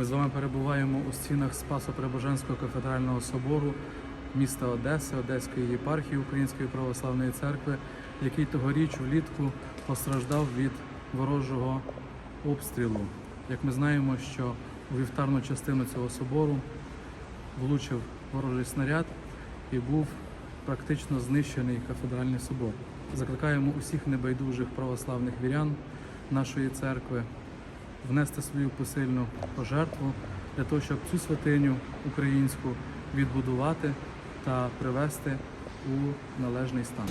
Ми з вами перебуваємо у стінах Спасо-Преображенського кафедрального собору міста Одеси, Одеської єпархії Української православної церкви, який тогоріч влітку постраждав від ворожого обстрілу. Як ми знаємо, що у вівтарну частину цього собору влучив ворожий снаряд і був практично знищений кафедральний собор. Закликаємо усіх небайдужих православних вірян нашої церкви внести свою посильну пожертву для того, щоб цю святиню українську відбудувати та привести у належний стан.